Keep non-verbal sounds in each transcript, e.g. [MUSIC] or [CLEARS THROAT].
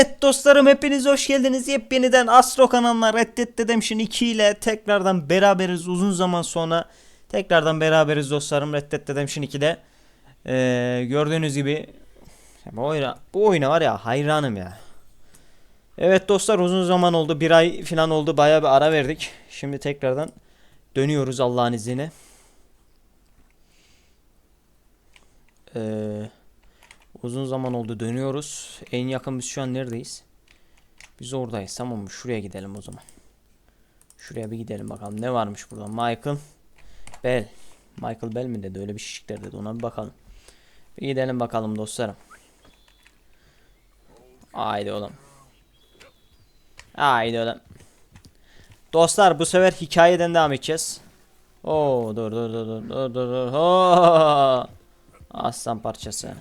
Evet dostlarım hepiniz hoş geldiniz. Yepyeniden Astro kanalına Reddet Redemption 2 ile tekrardan beraberiz uzun zaman sonra. Tekrardan beraberiz dostlarım Reddet Redemption 2'de. Ee, gördüğünüz gibi bu oyuna, bu oyuna var ya hayranım ya. Evet dostlar uzun zaman oldu. Bir ay falan oldu. Baya bir ara verdik. Şimdi tekrardan dönüyoruz Allah'ın izniyle. Eee... Uzun zaman oldu dönüyoruz. En yakın biz şu an neredeyiz? Biz oradayız tamam mı? Şuraya gidelim o zaman. Şuraya bir gidelim bakalım. Ne varmış burada? Michael Bell. Michael Bell mi dedi? Öyle bir şişikler dedi. Ona bir bakalım. Bir gidelim bakalım dostlarım. Haydi oğlum. Haydi oğlum. Dostlar bu sefer hikayeden devam edeceğiz. Oo dur dur dur dur dur dur. Aslan parçası.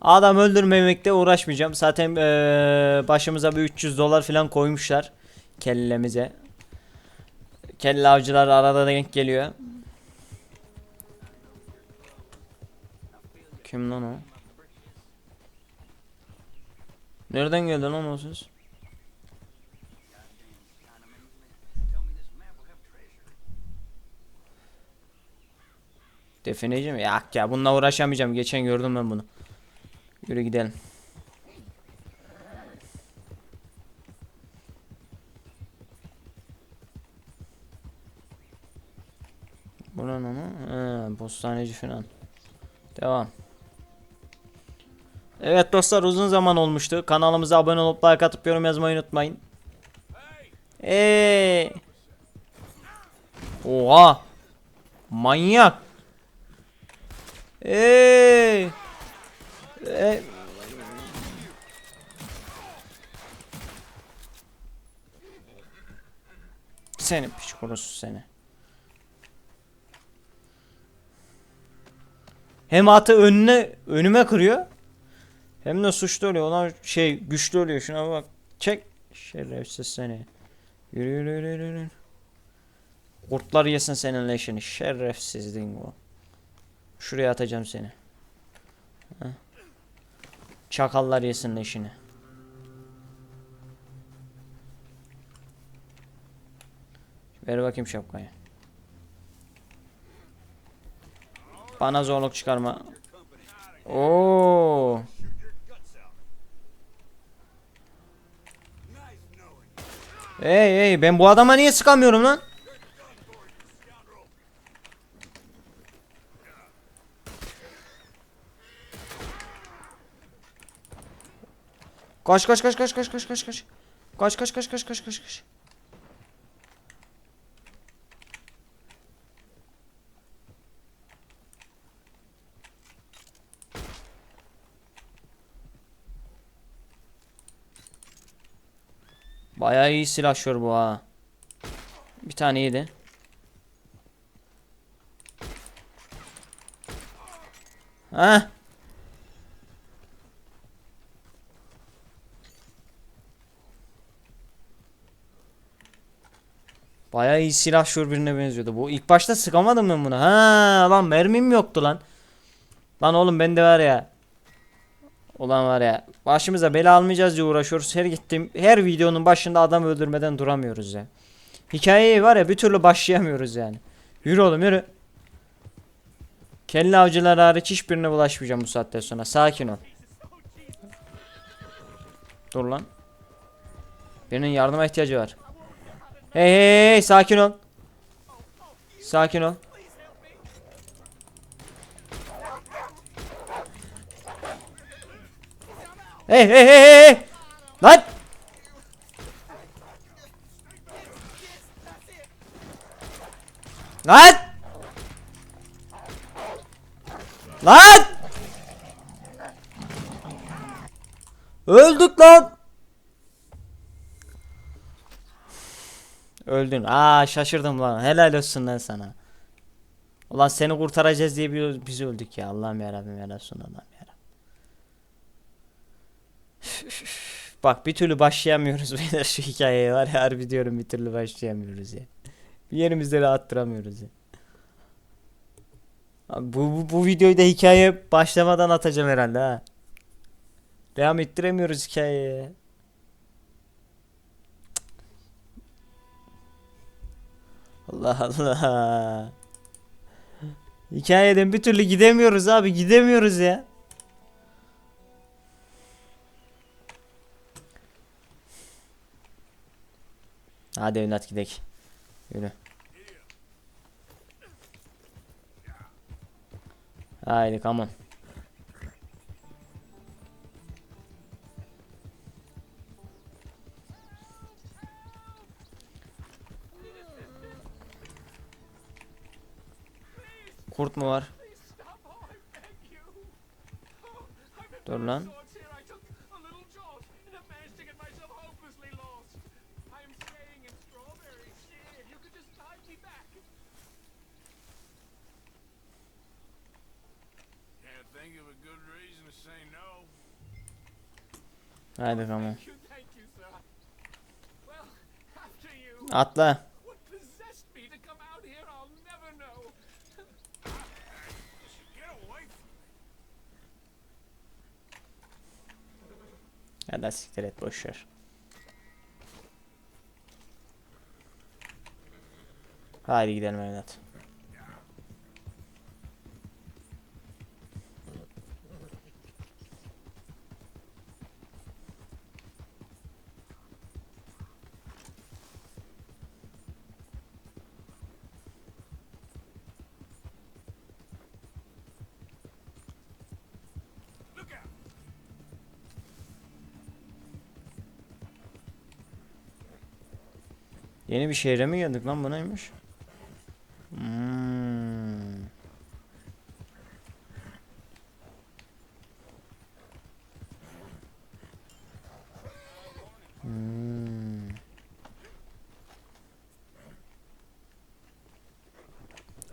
Adam öldürmemekte uğraşmayacağım. Zaten eee, başımıza bir 300 dolar falan koymuşlar. Kellemize. Kelle avcılar arada denk geliyor. Kim lan o? Nereden geldi lan o ses? Defineci? Yak ya bununla uğraşamayacağım. Geçen gördüm ben bunu. Yürü gidelim. Buranın onu. He, postaneci falan. Devam. Evet dostlar uzun zaman olmuştu. Kanalımıza abone olup like atıp yorum yazmayı unutmayın. Hey. Oha. Manyak. Hey. E, seni piç kurusu seni. Hem atı önüne önüme kırıyor. Hem de suçlu oluyor. Ona şey güçlü oluyor. Şuna bak. Çek. Şerefsiz seni. Yürü yürü yürü yürü. Kurtlar yesin senin leşini. Şerefsiz dingo. Şuraya atacağım seni. Çakallar yesin leşini. Ver bakayım şapkayı. Bana zorluk çıkarma. Oo. Hey hey ben bu adama niye sıkamıyorum lan? Kaç kaç kaç kaç kaç kaç kaç kaç. Kaç kaç kaç kaç kaç kaç kaç. Bayağı iyi silahşör bu ha. Bir tane yedi. Ha? Bayağı iyi silahşör birine benziyordu bu. İlk başta sıkamadım ben bunu. Ha lan mermim yoktu lan. Lan oğlum bende var ya. Ulan var ya. Başımıza bela almayacağız diye uğraşıyoruz. Her gittim her videonun başında adam öldürmeden duramıyoruz ya. Hikayeyi var ya bir türlü başlayamıyoruz yani. Yürü oğlum yürü. Kelle avcılar hariç hiçbirine bulaşmayacağım bu saatten sonra. Sakin ol. Dur lan. Birinin yardıma ihtiyacı var. Hey hey hey sakin ol. Sakin ol. Hey hey hey hey. Lan! Lan! Lan! Öldük lan. Öldün. Aa şaşırdım lan. Helal olsun lan sana. Ulan seni kurtaracağız diye bir- biz öldük ya. Allah'ım yarabbim ya Resulallah ya. Bak bir türlü başlayamıyoruz [LAUGHS] beyler şu hikayeye var ya harbi diyorum bir türlü başlayamıyoruz ya. Bir yerimizde rahat duramıyoruz ya. Abi bu, bu, bu videoyu da hikaye başlamadan atacağım herhalde ha. Devam ettiremiyoruz hikayeye. Allah Allah. Hikayeden bir türlü gidemiyoruz abi gidemiyoruz ya. Hadi evlat gidelim. Yürü. Haydi come on. Kurt mu var? Dur lan. Swords here, I Ya da siktir et boş ver. Haydi gidelim evlat. Bir şehre mi geldik lan bu neymiş? Hmm.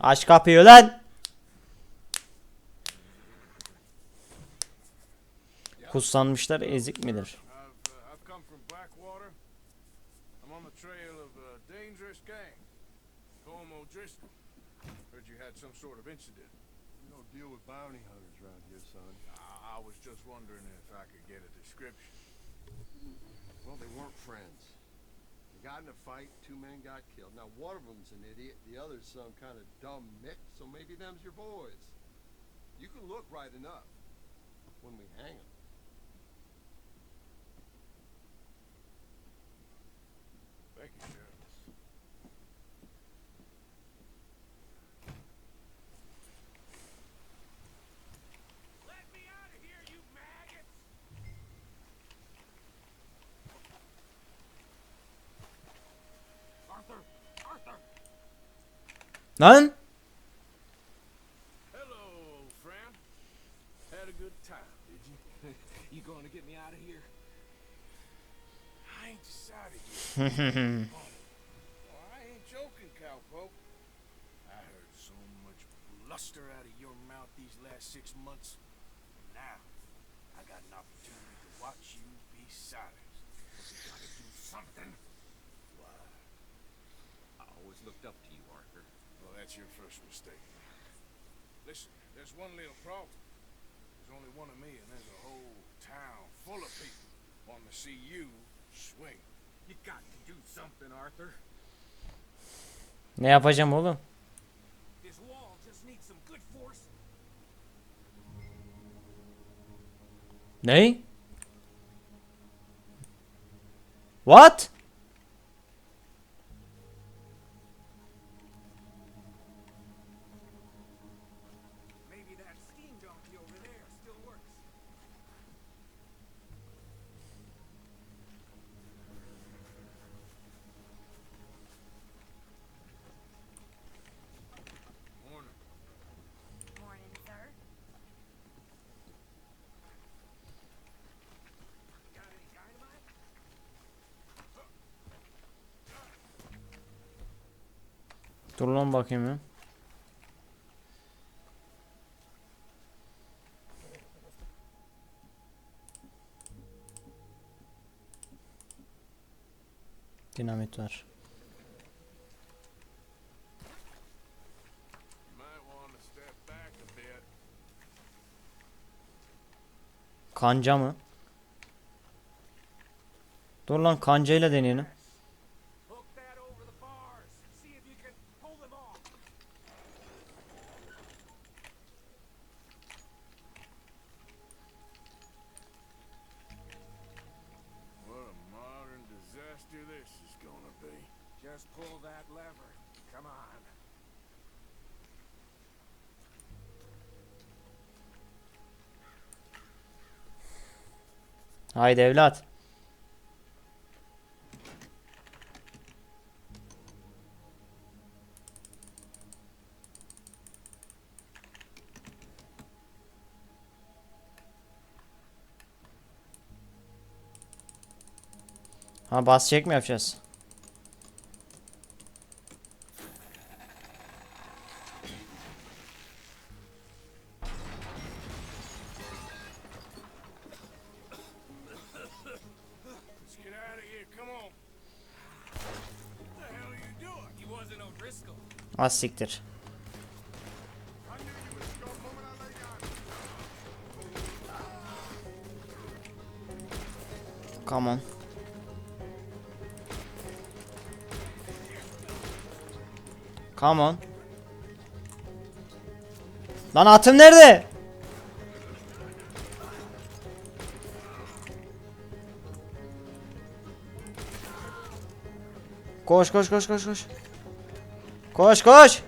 Aç kapıyı lan. Kutsanmışlar ezik midir? Had some sort of incident. We don't deal with bounty hunters around here, son. I, I was just wondering if I could get a description. Well, they weren't friends. They got in a fight, two men got killed. Now, one of them's an idiot, the other's some kind of dumb mick, so maybe them's your boys. You can look right enough when we hang 'em. Thank you, Sheriff. Let me out of here, you maggots! Arthur! Arthur! Lan! Hello, old friend. Had a good time, did you? [LAUGHS] You going to get me out of here? I ain't decided yet. [LAUGHS] Oh, I ain't joking, cowpoke. I heard so much bluster out of your mouth these last six months. Now, I got an opportunity to watch you be silenced. We gotta do something. Why? I always looked up to you, Arthur. Well, that's your first mistake. Listen, there's one little problem. There's only one of me, and there's a whole town full of people wanting to see you swing. You got to do something, Arthur. Ne yapacağım oğlum? This wall just needs some good force. Ne? What? Son bakayım ya. Dinamit var. Kanca mı? Dur lan kancayla deneyelim. Haydi evlat. Ha bas çek yapacağız? Az siktir. Come on. Come on. Lan atım nerede? Koş koş koş koş koş. Koş koş.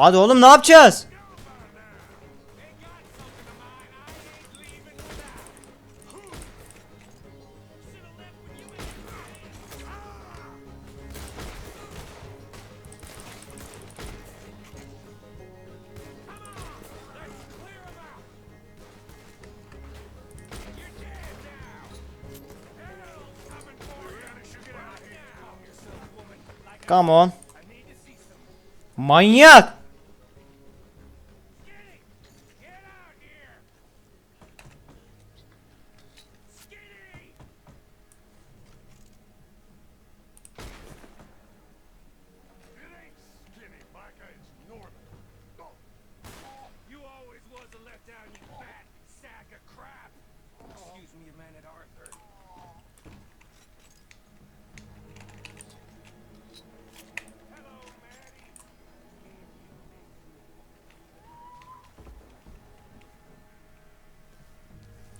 Hadi oğlum ne yapacağız? Come on. Manyak.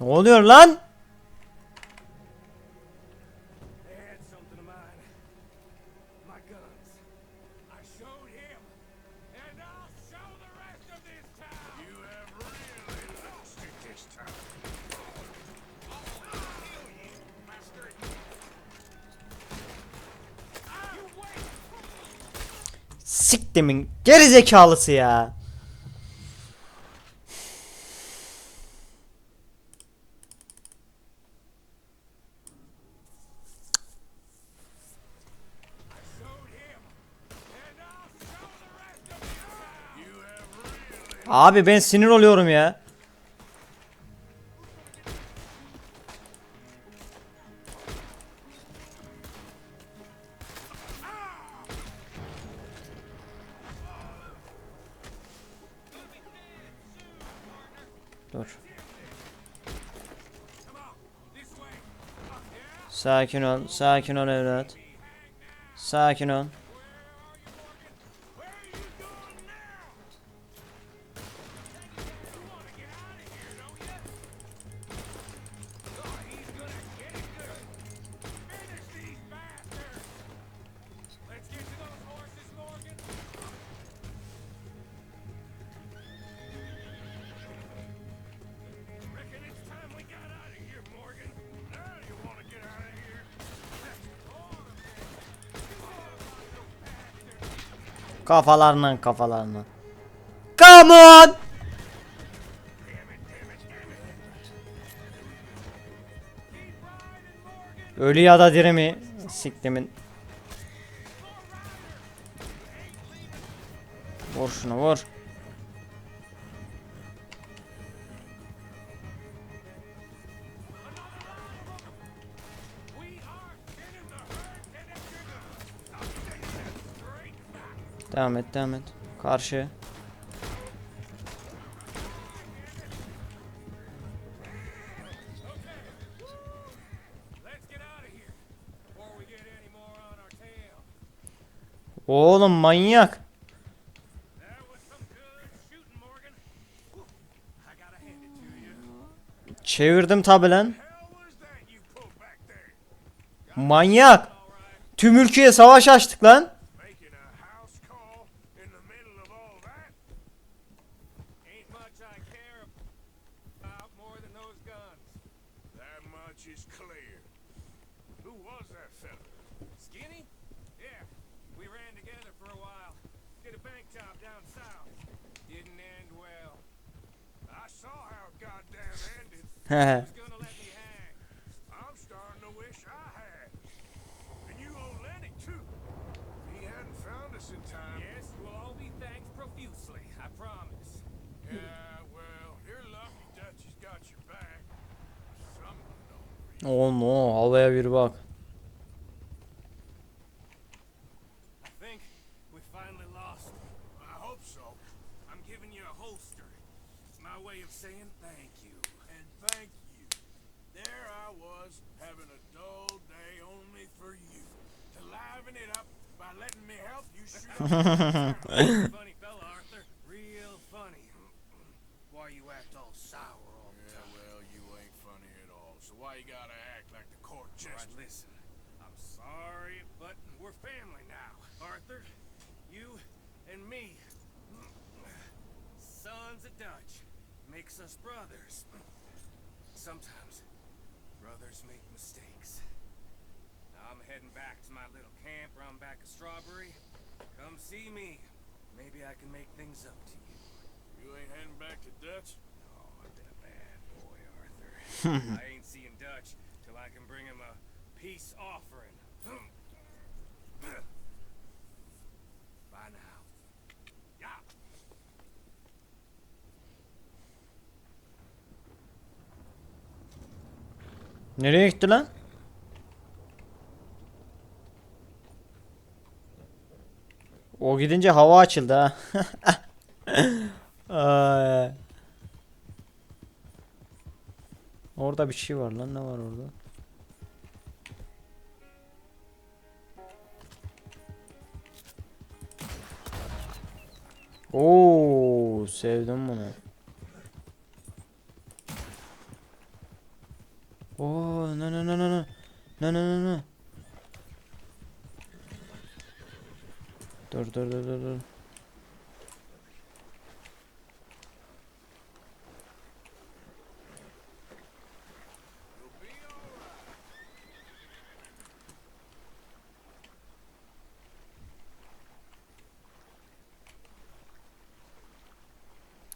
Ne oluyor lan? Siktimin gerizekalısı ya. Abi ben sinir oluyorum ya. Dur. Sakin ol, sakin ol evlat. Sakin ol. Kafalarından kafalarından. Come on. Ölü ya da diri mi? Siktimin. Vur şunu vur. Devam et devam et. Karşı. Oğlum manyak. Çevirdim tabi lan. Manyak. Tüm ülkeye savaş açtık lan. That is clear. Who was that fella? Skinny? Yeah, we ran together for a while. Did a bank job down south. Didn't end well. I saw how it goddamn ended. [LAUGHS] me help you shoot [LAUGHS] up funny fella, Arthur. Real funny. Why you act all sour all the Yeah, time? well, you ain't. So why you gotta act like the court All jester? right, listen. I'm sorry, but we're family now. Arthur, you and me. Sons of Dutch. Makes us brothers. Sometimes brothers make mistakes. Now I'm heading back to my little camp around back of Strawberry. Come see me. Maybe I can make things up to you. You ain't heading back to Dutch? Oh, I've been a bad boy, Arthur. [LAUGHS] I ain't seeing Dutch till I can bring him a peace offering. [CLEARS THROAT] Bye now. Yeah. Nereye gitti lan? O gidince hava açıldı ha. [LAUGHS] Ay. Orada bir şey var lan ne var orada? Oo, sevdim bunu. Oo, no no no no no. No no no no. Dur dur dur dur dur.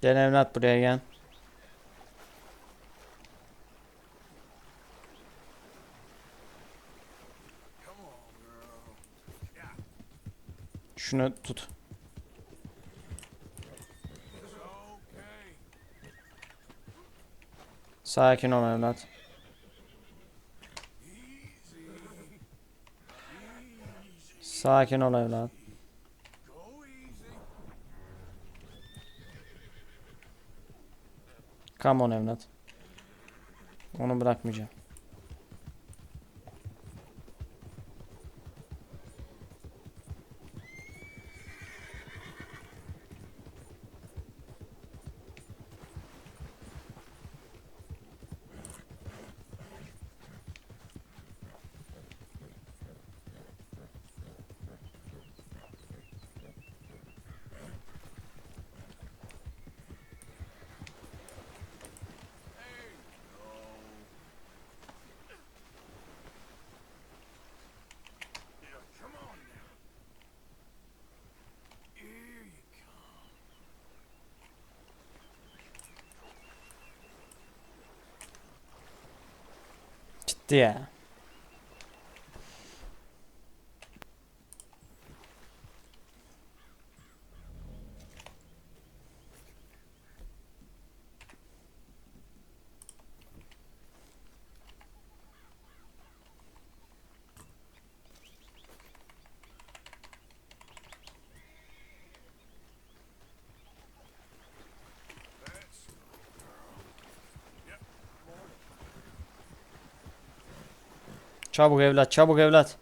Gel evlat buraya gel. Şunu tut. Sakin ol evlat. Sakin ol evlat. Come on evlat. Onu bırakmayacağım. Yeah, come on now. Here you come. Gitti Çabuk evlat çabuk evlat.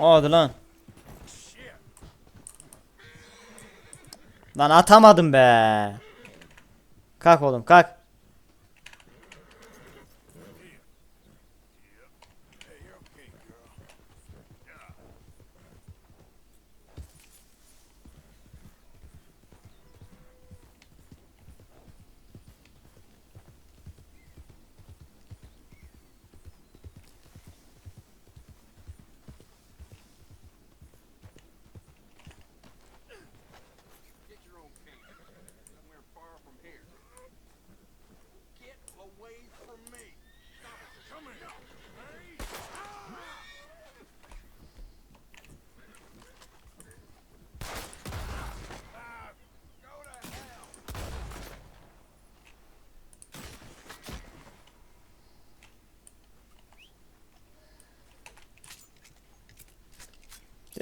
Hadi lan. Lan atamadım be. Kalk oğlum kalk.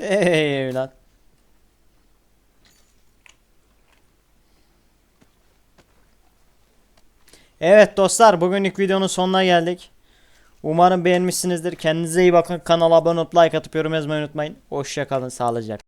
Hey evlat. Evet dostlar bugünlük videonun sonuna geldik. Umarım beğenmişsinizdir. Kendinize iyi bakın. Kanala abone olup like atıp yorum yazmayı unutmayın. Hoşçakalın. Sağlıcakla.